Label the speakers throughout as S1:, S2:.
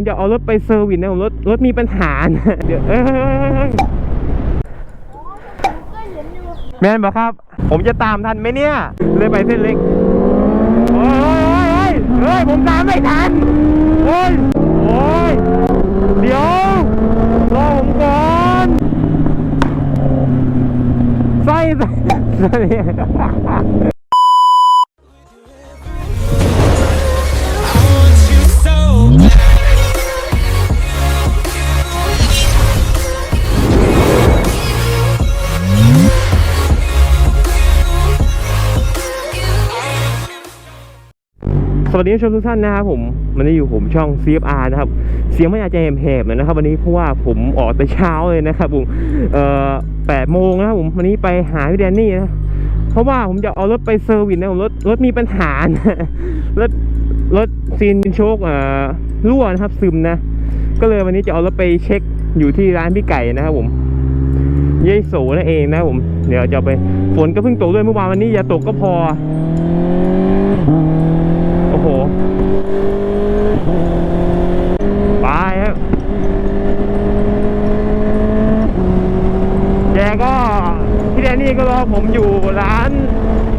S1: ผมจะเอารถไปเซอร์วิสนะผมรถรถมีปัญหานะเดี๋ยวเอ้ยแม่นบอกครับ ผมจะตามทันไหมเนี่ย เลยไปเส้นเล็กโอ้ยโอ้ยโอ้ยเฮ้ยผมตามไม่ทันโอ้ยโอ้ยเดี๋ยวรอผมก่อนไส้ไส้ วัสดีผู้ชมทุกท่านนะครับผมวันนี้อยู่ผมช่อง CFR นะครับเสียงไม่อาจจะแหบๆหน่อยนะครับ วันนี้เพราะว่าผมออกแต่เช้าเลยนะครับผมเอ่อแปดโมงนะครับผมวันนี้ไปหาพี่แดนนี่นะเพราะว่าผมจะเอารถไปเซอร์วิสนะผมรถรถมีปัญหานะรถรถซีนโชคเอ่อรั่วนะครับซึมนะ ก็เลยวันนี้จะเอารถไปเช็คอยู่ที่ร้านพี่ไก่นะครับผมเยโสนั่นเองนะผมเดี๋ยวจะไปฝนก็เพิ่งตกด้วยเมื่อวานวันนี้อย่าตกก็พอ โอ้โห ไปครับแกก็พี่แดนนี่ก็รอผมอยู่ร้าน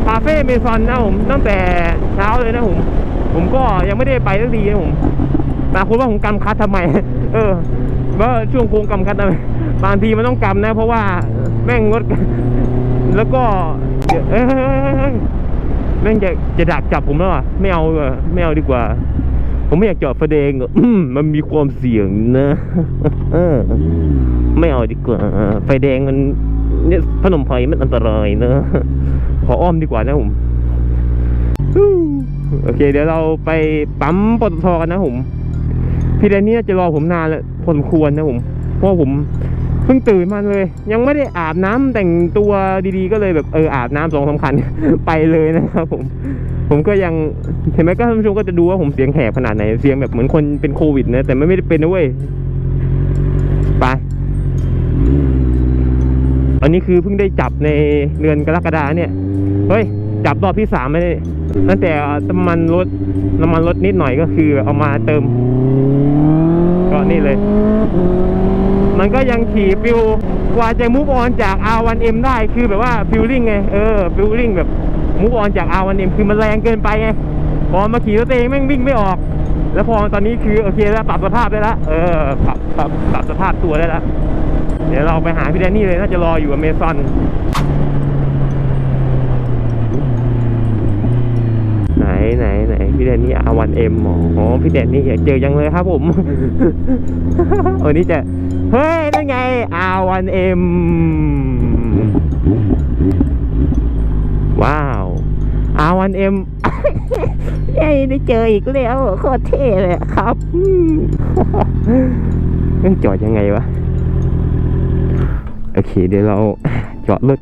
S1: คาเฟ่เมซอนนะผมตั้งแต่เช้าเลยนะผม ผมก็ยังไม่ได้ไปสักทีนะผมบางคนว่าผมกำคัดทำไม เออว่าช่วงโค้งกำคัดทำไมบางทีมันต้องกำนะ เพราะว่าแม่งรถแล้วก็เอ้ยแม่งจะจะดักจับผมแล้วอะไม่เอาไม่เอาดีกว่า ผมไม่อยากจอดไฟแดงอืมมันมีความเสี่ยงนะอไม่เอาดีกว่า ไฟแดงมันเนี่ยพนมไพรมันอันตรายนะ ขออ้อมดีกว่านะผมโอเค เดี๋ยวเราไปปั๊มปตทกันนะผม พี่แดนนี่จะรอผมนานแล้วพอสมควรนะผม เพราะผม พิ่งตื่นมาเลย ยังไม่ได้อาบน้ำแต่งตัวดีๆ ก็เลยแบบเอออาบน้ำสองสามคันไปเลยนะครับผม ผมก็ยังเห็นไหมก็ท่านผู้ชมก็จะดูว่าผมเสียงแหบขนาดไหน เสียงแบบเหมือนคนเป็นโควิดนะแต่ไม่ได้เป็นนะเว้ยไปอันนี้คือเพิ่งได้จับในเดือนกรกฎาเนี่ยเฮ้ยจับรอบที่สามไม่ได้ตั้งแต่น้ำมันรถน้ำมันรถนิดหน่อยก็คือเอามาเติม ก็นี่เลย มันก็ยังขี่ฟิลกว่าจะมูฟออนจาก R1M ได้คือแบบว่าฟิลลิ่งไงเออฟิลลิ่งแบบมูฟออนจาก R1M คือมันแรงเกินไปไงพอมาขี่รถตัวเองแม่งวิ่งไม่ออก แล้วพอตอนนี้คือโอเคแล้วปรับสภาพได้ล้วเออปรับปรับปรับสภาพตัวได้ล้วเดี๋ยวเราไปหาพี่แดนนี่เลยน่าจะรออยู่อเมซอนไหนไหนไหนพี่แดนนี่ R1M อ๋ออ๋อพี่แดนนี่อยากเจอยังเลยครับผมวันนี้จะ เฮ้ย นั่นไง R1M ว้าว R1M เย้ได้เจออีกแล้วโคตรเท่เลยครับอืมเอ้ยจอดยังไงวะ โอเค เดี๋ยวเราจอดรถ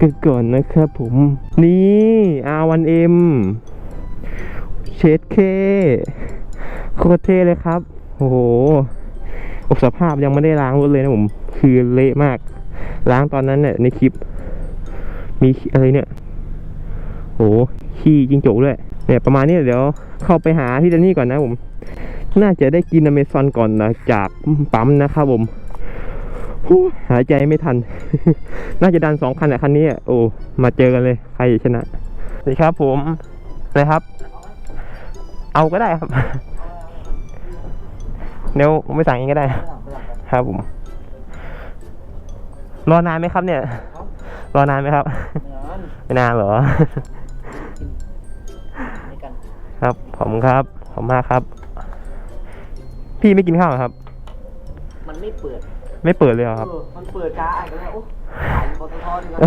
S1: กันก่อนนะครับผม นี่ R1M เชดเคโคตรเท่เลยครับ โอ้โห อบสภาพยังไม่ได้ล้างรถเลยนะผม คือเละมาก ล้างตอนนั้นเนี่ยในคลิป มีอะไรเนี่ยโอ้โหขี้จิงจกด้วยเนี่ยประมาณนี้เดี๋ยวเข้าไปหาที่แดนนี่ก่อนนะผม น่าจะได้กินอเมซอนก่อนนะจากปั๊มนะครับผมหายใจไม่ทัน น่าจะดันสองคันอะคันนี้โอ้มาเจอกันเลย ใครชนะสวัสดีครับผมนะครับ เอาก็ได้ครับ เดี๋ยวผมไปสั่งเองก็ได้ ครับผม รอนานไหมครับเนี่ย รอนานไหมครับ ไม่นานเหรอ ครับขอบคุณครับขอบคุณมากครับ พี่ไม่กินข้าวเหรอครับ
S2: มันไม่เปิด
S1: ไม่เปิดเลยเหรอครับ
S2: เออมันเปิดช้าอะก็เลยโอ้ขายปตทดีกว่า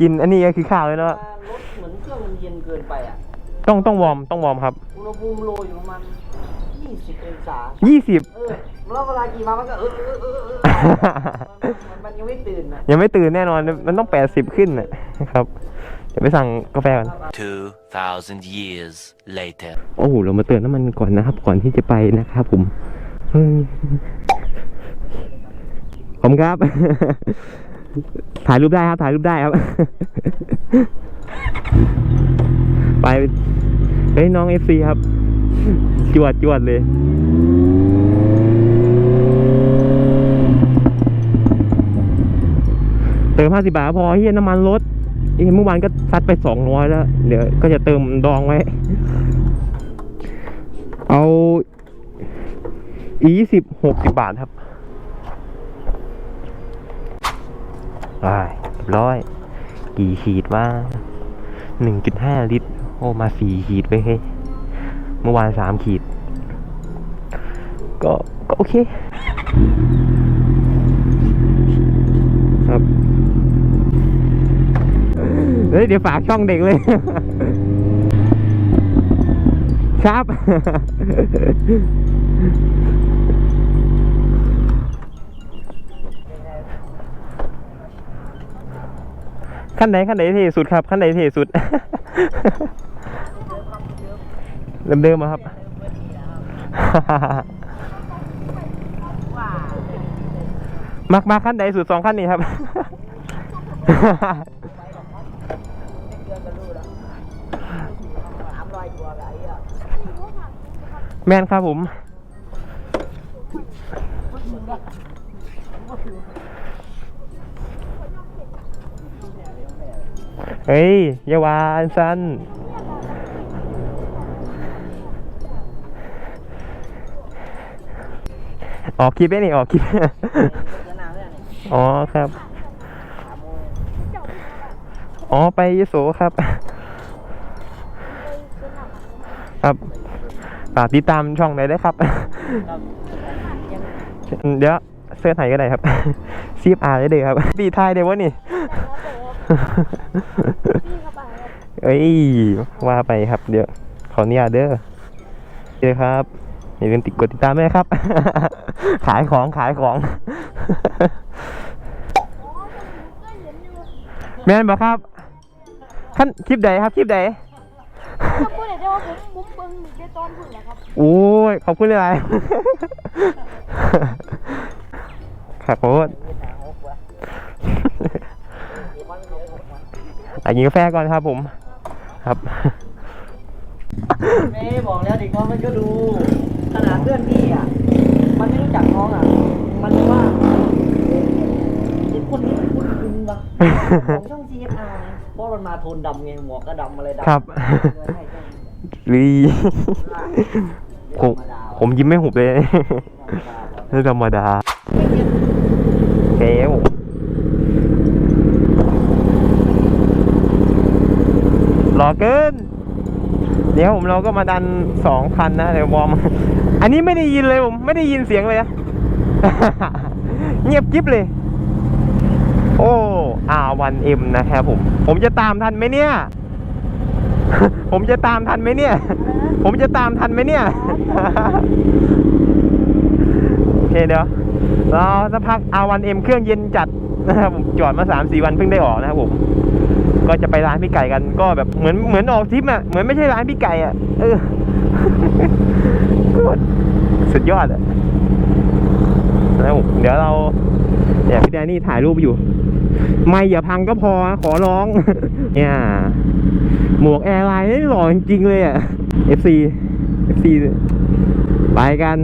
S1: กินอันนี้ก็คือข้าวเลยเนาะ
S2: รถเหมือนเครื่องมันเย็นเกินไปอะ
S1: ต้องต้องวอร์มต้องวอร์มครับ
S2: อุณหภูมิโลอยู่ประมาณ 20องศา
S1: ยี่สิบ
S2: เออแล้วเวลาขี่มามันก็เออเออเออเออมันมันยังไม่ตื่นอะ
S1: ยังไม่ตื่นแน่นอน มันต้องแปดสิบขึ้นน่ะครับ เดี๋ยวไปสั่งกาแฟก่อน
S3: 2,000 years later.
S1: โอ้โห เรามาเติมน้ำมันก่อนนะครับ ก่อนที่จะไปนะครับผมเฮ้ยผมครับ ถ่ายรูปได้ครับ ถ่ายรูปได้ครับ ไป เฮ้ยน้องเอฟซีครับ จวดจวดเลยเติมห้าสิบาทพอเฮียน้ำมันลดเมื่อวานก็ซัดไปสองร้อยแล้ว เดี๋ยวก็จะเติมดองไว้ เอาอีสิบหกสิบบาทครับไปร้อย กี่ขีดว่าหนึ่งจุดห้าลิตร โอ้ มาสี่ขีดไปให้ เมื่อวานสามขีด ก็ก็โอเค ครับเฮ้ยเดี๋ยวฝากช่องเด็กเลย ครับ ขั้นไหนขั้นไหนเท่สุดครับขั้นไหนเท่สุด เดิมเดิมๆครับ มักมาขั้นไหนสุดสองขั้นนี้ครับ แมนครับผมเฮ้ยอย่าวานสั้น ออกคลิปไหมนี่ออกคลิป
S2: เดือนหน้าเนี่ย
S1: อ๋อครับ อ๋อไปยโสครับ ครับฝากติดตามช่องไหนอยได้วยครับ เดี๋ยวเสื้อไทยก็ได้ครับซีบอาร์ได้เลยครับดีไทายได้วะนี่เอ้ยว่าไปครับเดี๋ยวขออนุญาตเด้อเด้อครับ อย่าลืมติดกดติดตามด้วยนะครับ ขายของขายของแม่นบอกครับขั้นคลิปใดครับคลิปใด
S4: ก็พูดได้ว่าผมผมเบิ่งได้ตอนพุ่นแหละครับ
S1: โอ้ยขอบคุณเลยขับโคตรอะกินกาแฟก่อนครับผม ครับ
S2: เม่บอกแล้วเด็กน้องมันก็ดูขนาดเพื่อนพี่อะ มันไม่รู้จักน้องอะ มันว่าไอ้คนนี้มันคุ้นคุ้นๆปะของช่อง CSR นะเพราะมันมาโทนดำไงหมวกก็ดำอะไรดำ
S1: ครับรีผมผมยิ้มไม่หุบเลยไม่ธรรมดาโอเคครับผมรอเกิน เดี๋ยวผมเราก็มาดันสองคันนะเดี๋ยววอร์มอันนี้ไม่ได้ยินเลยผมไม่ได้ยินเสียงเลยนะเงียบกิ๊บเลย โอ้อาวันเอ็มนะครับผม ผมจะตามทันไหมเนี่ย ผมจะตามทันไหมเนี่ย ผมจะตามทันไหมเนี่ยโอเคเดี๋ยวเราสักพัก R1M เครื่องเย็นจัดนะครับผมจอดมาสามสี่วันเพิ่งได้ออกนะครับผม ก็จะไปร้านพี่ไก่กัน ก็แบบเหมือนเหมือนออกทริปอะเหมือนไม่ใช่ร้านพี่ไก่อะเออสุดยอดอะแล้วเดี๋ยวเราเดี๋ยวพี่แดนนี่ถ่ายรูปอยู่ ไม่อย่าพังก็พอขอร้อง เนี่ยหมวกแอร์ไลน์นี่หล่อจริงๆเลยอะ FC FC ไปกัน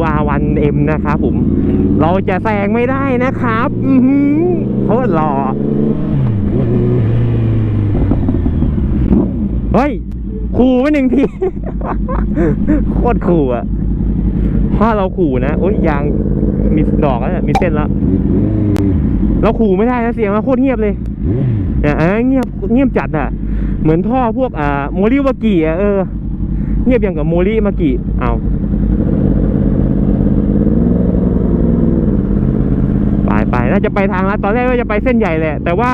S1: UR1M นะครับผม เราจะแซงไม่ได้นะครับโคตรหล่อเฮ้ยขู่ไปหนึ่งทีโคตรขู่อะถ้าเราขู่นะโอ้ยยางมีดอกแล้วมีเส้นแล้วเราขู่ไม่ได้นะเสียงมันโคตรเงียบเลยเนี่ยเงียบเงียบจัดอะ เหมือนท่อพวกอ่าโมลิวากิอะเออ เงียบอย่างกับโมลิมากิเอา น่าจะไปทางลัดตอนแรกว่าจะไปเส้นใหญ่แหละ แต่ว่า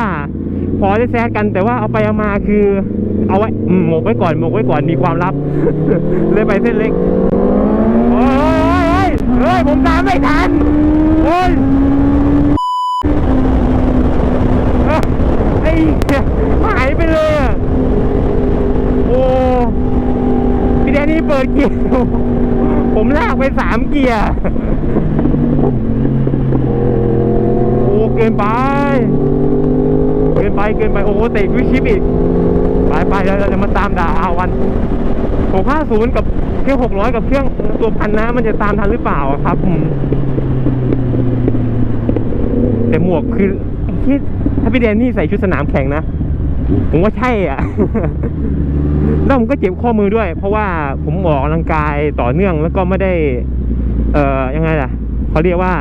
S1: พอได้แซดกันแต่ว่าเอาไปเอามาคือ เอาไว้หมกไว้ก่อนหมกไว้ก่อนมีความลับ เลยไปเส้นเล็กโอ้ยเฮ้ยผมตามไม่ทันโอ้ยเอ้ยไอ้หายไปเลยโอ้พี่แดนนี่เปิดเกียร์ผมลากไปสามเกียร์ เกินไป เกินไปเกินไปโอ้เตะวิชิปอีกไปไปเราเราจะมาตามด่าอาวันหกห้าศูนย์กับเครื่องหกร้อยกับเครื่องตัวพันนะมันจะตามทันหรือเปล่าครับแต่หมวกคือไอ้เหี้ยถ้าพี่แดนนี่ใส่ชุดสนามแข่งนะ ผมว่าใช่อะ แล้วผมก็เจ็บข้อมือด้วย เพราะว่าผมออกกำลังกายต่อเนื่องแล้วก็ไม่ได้ เอ่อยังไงล่ะเขาเรียกว่า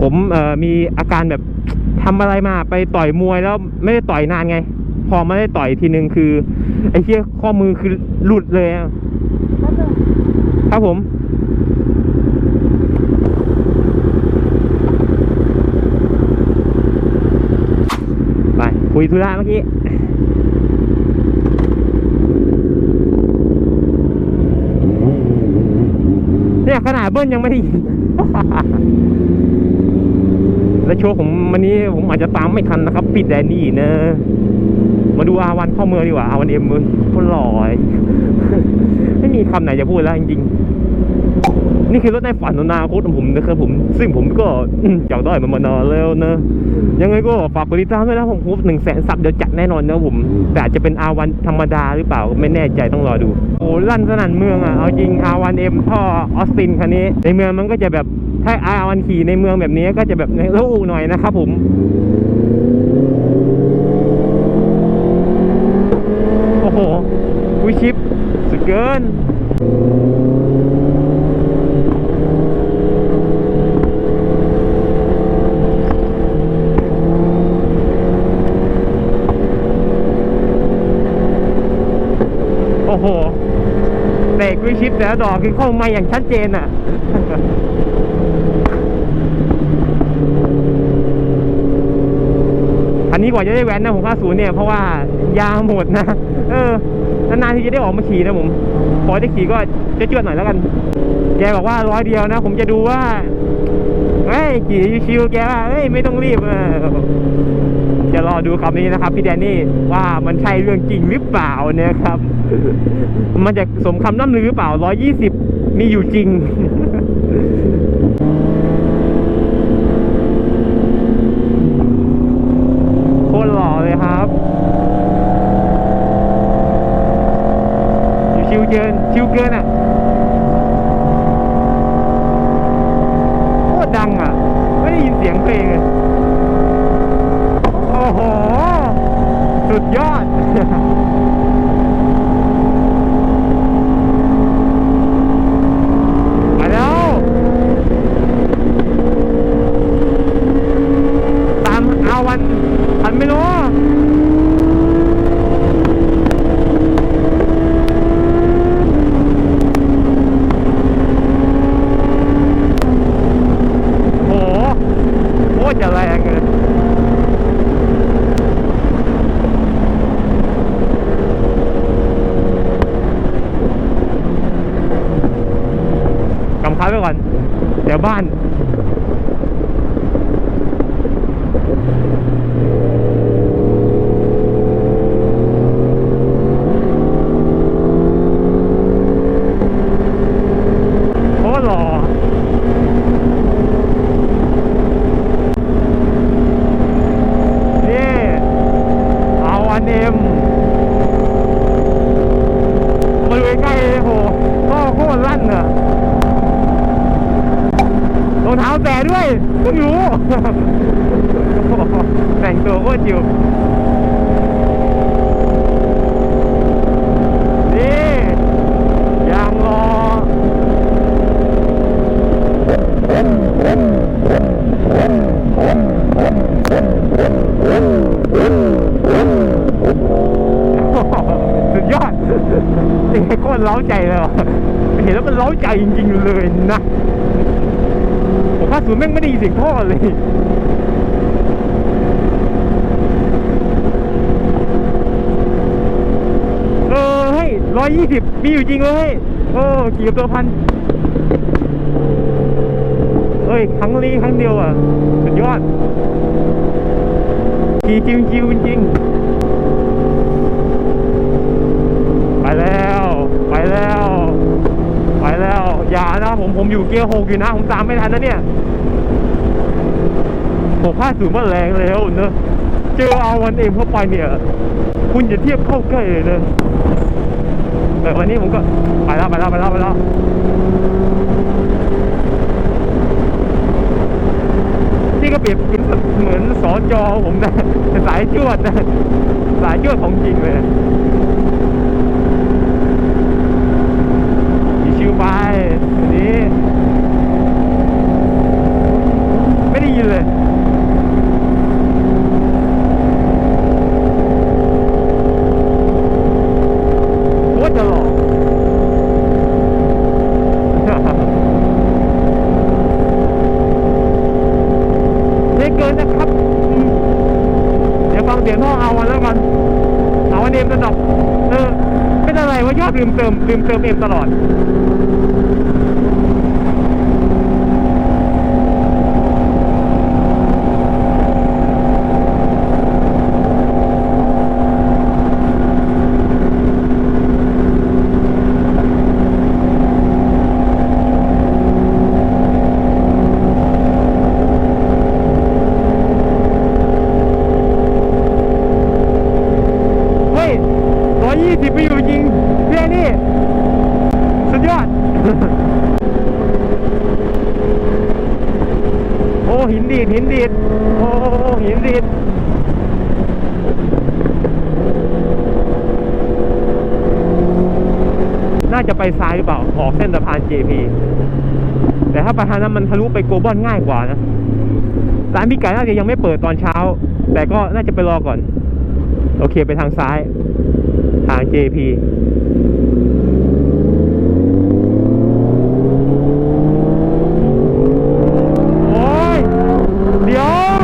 S1: ผมมีอาการแบบทำอะไรมาไปต่อยมวยแล้วไม่ได้ต่อยนานไง พอไม่ได้ต่อยทีนึงคือ ไอ้เชี่ยข้อมือคือหลุดเลยครับผมไปคุยธุระเมื่อกี้เนี่ยขนาดเบิ้ลยังไม่ได้ยิน และโชว์ผมวันนี้ผมอาจจะตามไม่ทันนะครับปิดแดนนี่นะ มาดูอาวันเข้าเมืองดีกว่าอาวันเอ็มมือคนหล่อไม่มีคำไหนจะพูดแล้วจริงๆ นี่คือรถในฝันอนาคตของผมนะครับผม ซึ่งผมก็อยากได้มันมานานแล้วนะ ยังไงก็ฝากกดติดตามด้วยนะผมครบหนึ่งแสนซับเดี๋ยวจัดแน่นอนนะผม แต่อาจจะเป็นอาวันธรรมดาหรือเปล่าไม่แน่ใจต้องรอดู โอ้ลั่นสนั่นเมืองอะ เอาจริงอาวันเอ็มท่อออสตินคันนี้ ในเมืองมันก็จะแบบถ้าอาวันขี่ในเมืองแบบนี้ก็จะแบบลูกหน่อยนะครับผมโอ้โหวิชิปสุดเกิน โอ้โหเตะ วิชิปแต่ละดอกคือเข้ามาอย่างชัดเจนอะอันนี้กว่าจะได้แว้นนะผมค่าศูนย์เนี่ยเพราะว่ายาหมดนะ เออนานๆที่จะได้ออกมาขี่นะผมพอได้ขี่ก็จะเจือดหน่อยแล้วกัน แกบอกว่าร้อยเดียวนะ ผมจะดูว่าเฮ้ยขี่ชิวๆแกว่าเฮ้ยไม่ต้องรีบ เออจะรอดูคำนี้นะครับ พี่แดนนี่ว่ามันใช่เรื่องจริงหรือเปล่าเนี่ยครับ มันจะสมคำน้ำลือหรือเปล่าร้อยยี่สิบมีอยู่จริงโคตรหล่อเลยครับ ชิวเกิน ชิวเกินอะ โคตรดังอะ ไม่ได้ยินเสียงเพลงเลยโอ้โห สุดยอด ไปแล้ว ตามเอาวันทันไม่รู้ โอ้โหโคตรจะแรงเลยกำคับไว้ก่อน เดี๋ยวบ้าน โคตรหล่อ นี่เอาอันเอ็มมาดูใกล้ๆเลยโหก็โคตรลั่นอะรองเท้าแตะด้วยเพิ่งรู้ แตรจิ๋วนี่ยางรอสุดยอดนี่โคตรเล้าใจเลยเห็นแล้วมันเล้าใจจริงๆเลยนะผมว่าศูนแม่งไม่ได้ยินเสียงท่อเลย ยี่สิบมีอยู่จริงเลยโอ้ขี่กับตัวพันเอ้ยครั้งนี้ครั้งเดียวอะ สุดยอดขี่จิ้มจริงจริงไปแล้ว ไปแล้ว ไปแล้ว อย่านะผมผมอยู่เกียร์หกอยู่นะ ผมตามไม่ทันนะเนี่ยหกห้าสูงมาแรงแล้วเนอะเจอเอาวันเองเข้าไปเนี่ย คุณอย่าเทียบเข้าใกล้เลยนะะแต่วันนี้ผมก็ไปแล้วไปแล้วไปแล้วไปแล้วนี่ก็เปรียบเหมือนสอจอผมนะสายจวดนะสายจวดของจริงเลยมีชิวไปอันนี้ ไม่ได้ยินเลยโคตรจะหล่อ ไม่เกินนะครับอืมเดี๋ยวฟังเสียงท่อเอาวันแล้วกัน เอาวันเอ็มระดับเออเป็นอะไรว่ายอด ลืมเติมเติมเอ็มตลอด เฮ้ยร้อยยี่สิบไปอยู่จริงเพี่นี่ สุดยอด โอ้ หินดีดหินดีดโอ้โอ้โอ้หินดีดน่าจะไปซ้ายหรื ออกเส้นสะพาน JP แต่ถ้าประธานนั้นมันทะลุไปโกลบอลง่ายกว่านะร้านพี่ไก่น่าจะยังไม่เปิดตอนเช้า แต่ก็น่าจะไปรอก่อน โอเคไปทางซ้าย ทาง JP โอ้ย เดี๋ยว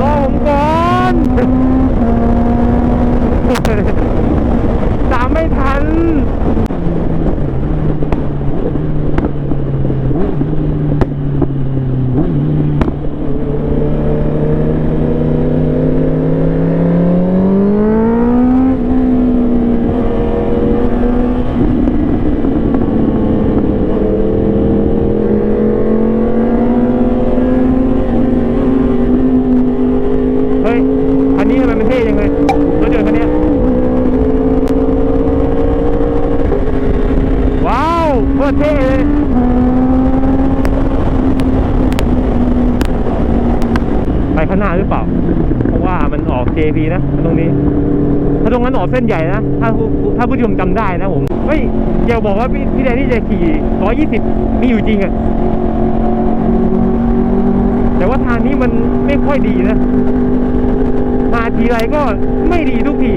S1: รอผมก่อน ตามไม่ทัน เฮ้ย คั นี้มันเท่ยังเลยรถยนต์คันนี้ว้าวโคตรเท่เลยไปข้างหน้าหรือเปล่า เพราะว่ามันออก JP นะตรงนี้ ถ้าตรงนั้นออกเส้นใหญ่นะ ถ้าถ้าผู้ชมจำได้นะผมเฮ้ยอย่าบอกว่าพี่พี่แดนนี่จะขี่ 120 มีอยู่จริงอะแต่ว่าทางนี้มันไม่ค่อยดีนะ มาทีไรก็ไม่ดีทุกที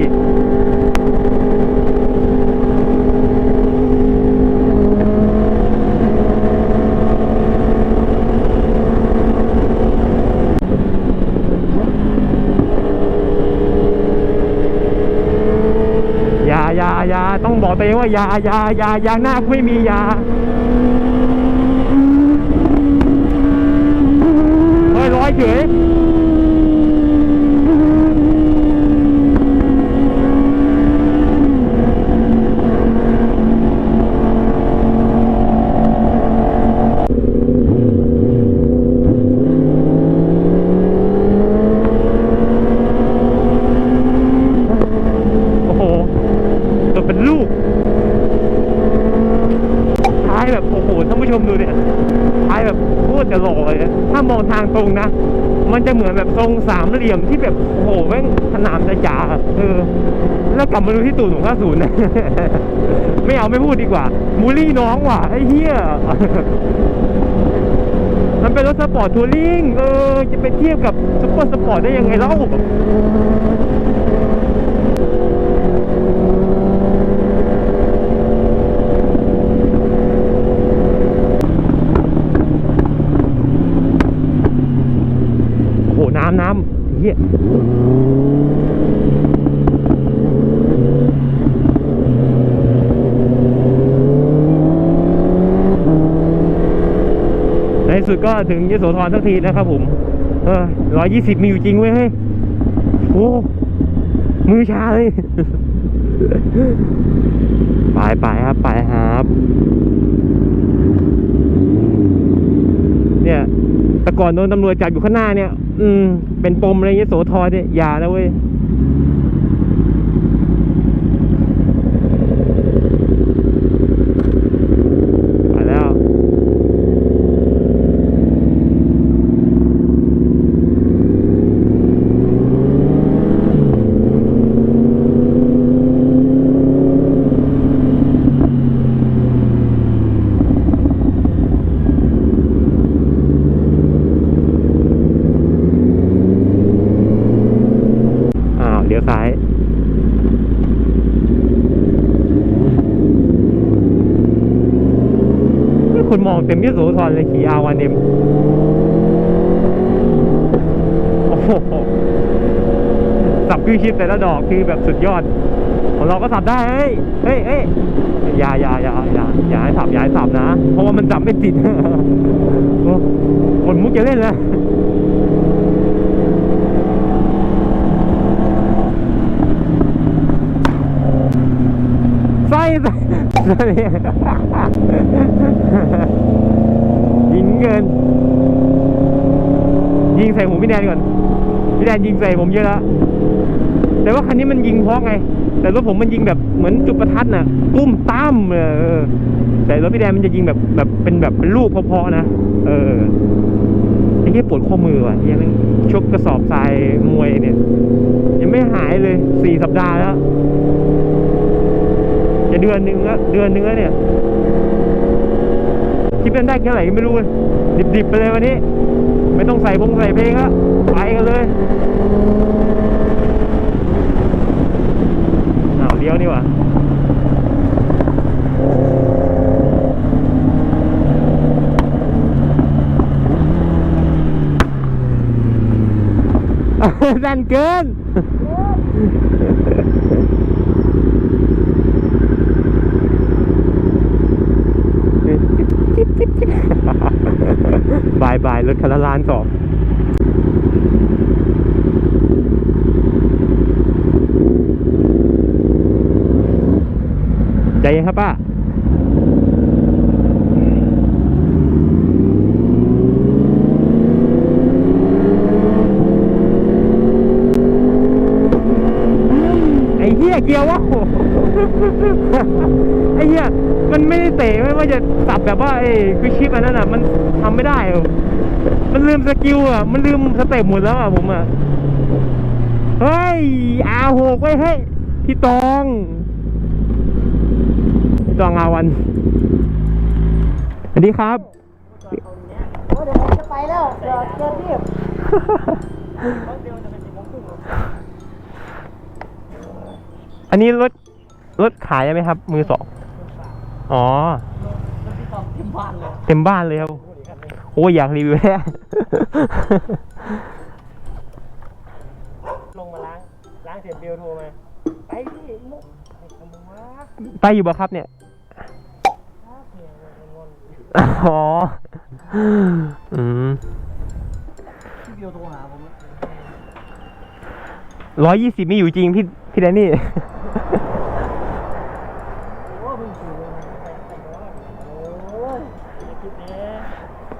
S1: ยายายาต้องบอกตัวเองว่ายายายายาหน้าไม่มียาเฮ้ยร้อยเฉย โอ้โหตัวเป็นลูก ท้ายแบบ โอ้โห ท่านผู้ชมดูเนี่ย ท้ายแบบโคตรจะหล่อเลยนะถ้ามองทางตรงนะ มันจะเหมือน แบบทรงสามเหลี่ยมที่แบบโอ้โหแม่งสนามจะจ๋าเออ แล้วกลับมาดูที่ตูดของข้าศูนย์นะไม่เอาไม่พูดดีกว่ามูลี่น้องว่ะไอ้เหี้ยมันเป็นรถสปอร์ตทัวริงเออจะไปเทียบกับซุปเปอร์สปอร์ตได้ยังไงเล่า โอ้โห น้ำน้ำเฮียในที่ สุดก็ถึงยโสธรสักทีนะครับผมเออร้อยยี่สิบมีอยู่จริงเว้ยเฮ้ยโอ้มือชาเลยไปไปครับไปครับ เนี่ยแต่ก่อนโดนตำรวจจับอยู่ข้างหน้าเนี่ย อืมเป็นปมอะไรเงี้ยโสธรเนี่ยอย่านะเว้ย ไปแล้ว อ้าวเลี้ยวซ้าย นี่ คนมองเต็มยโสธรเลยขี่อาวันเอ็มโอ้โหสับคือชิปแต่ละดอกคือแบบสุดยอด ของเราก็สับได้เฮ้ยเฮ้ยเฮ้ยอย่าอย่าอย่าอย่าอย่าให้สับอย่าให้สับนะ เพราะว่ามันจับไม่ติดโอ้คนมุกจะเล่นเลยไส้ ยิงเกิน ยิงใส่ผมพี่แดนก่อน พี่แดนยิงใส่ผมเยอะแล้ว แต่ว่าคันนี้มันยิงเพราะไง แต่รถผมมันยิงแบบเหมือนจุดประทัดน่ะตุ้มตั้มเออ แต่รถพี่แดนมันจะยิงแบบแบบเป็นแบบเป็นลูกเพาะๆนะ เออไอ้ที่ปวดข้อมือว่ะยังชกกระสอบทรายมวยเนี่ย ยังไม่หายเลยสี่สัปดาห์แล้ว จะเดือนหนึ่งแล้วเดือนนึงละเนี่ยคิดเป็นได้แค่ไหนไม่รู้เลยดิบๆไปเลยวันนี้ ไม่ต้องใส่พงใส่เพลงแล้วไปกันเลยอ้าวเลี้ยวนี่หว่าสั้นเกิน บายรถคันละล้านสองใจเย็นครับป้าไอ้เหี้ยเกียววะไอ้เหี้ยมันไม่ได้เตะไม่ว่าจะสับแบบว่าไอ้คือชิปอันนั้นอะ มันทำไม่ได้ ลืมสกิลอะ มันลืมสเต็ปหมดแล้วอะผมอะ เฮ้ยอาหกไว้ยเฮ้ยพี่ตอง พี่ตองอาวัน สวัสดีครับ
S2: โอ้เดี๋ยวผมจะไปแล้วเดี๋ยวเจอรีบ
S1: อันนี้รถรถขายไหมครับ มือสอง อ๋อ
S2: ที่สองที่บ้านเลย
S1: เต็มบ้านเลยครับ โอ้ยอยากรีวิวแท้
S2: ลงมาล้าง ล้างเสร็จเบลโทรมา ไปที่มุกไอ้ขโมยวะ
S1: ไปอยู่บ่ครับเนี่ย
S2: ครับเนี่ยมันงอน
S1: อ๋อ อืม
S2: พี่เบลโทรหาผม
S1: ร้อยยี่สิบมีอยู่จริงพี่พี่แดนนี่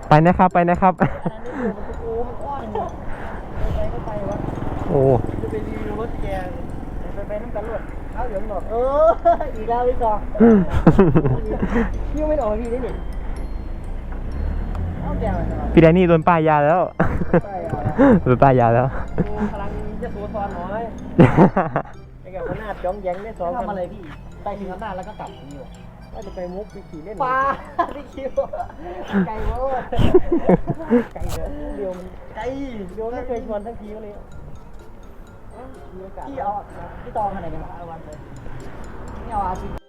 S1: ไปนะครับไปนะครับ
S2: อันนี้อยู่มันจะโอ้มันอ้อนเนี่ยไปก็ไปวะ
S1: โอ้
S2: จะไปรีวิวรถแกไปไปน้ำกันรวดเอาเหลืองหนอดเอออีกแล้วพี่กองพี่ยังไม่ออกพี่ได้หนิเอาแกมาทำไม
S1: พี่แดนนี่โดนป้ายยาแล้ว
S2: ป้ายยาแล้ว
S1: โดนป้ายยาแล้ว
S2: พลังจะสูซอนน้อยไอ้กับหน้าจ้องแยงได้สองทำอะไรพี่ไปถึงอำนาจแล้วก็กลับนี่วะว่าจะไปมุกไปขี่เล่นปลาพี่คิวไก่เวอร์ไก่เดี๋ยวเดียวมันไก่เดียวไม่เคยชวนทั้งทีเลยพี่เอาพี่ตองขนาดไหนเอาวันเลยนี่เอาอาชีพ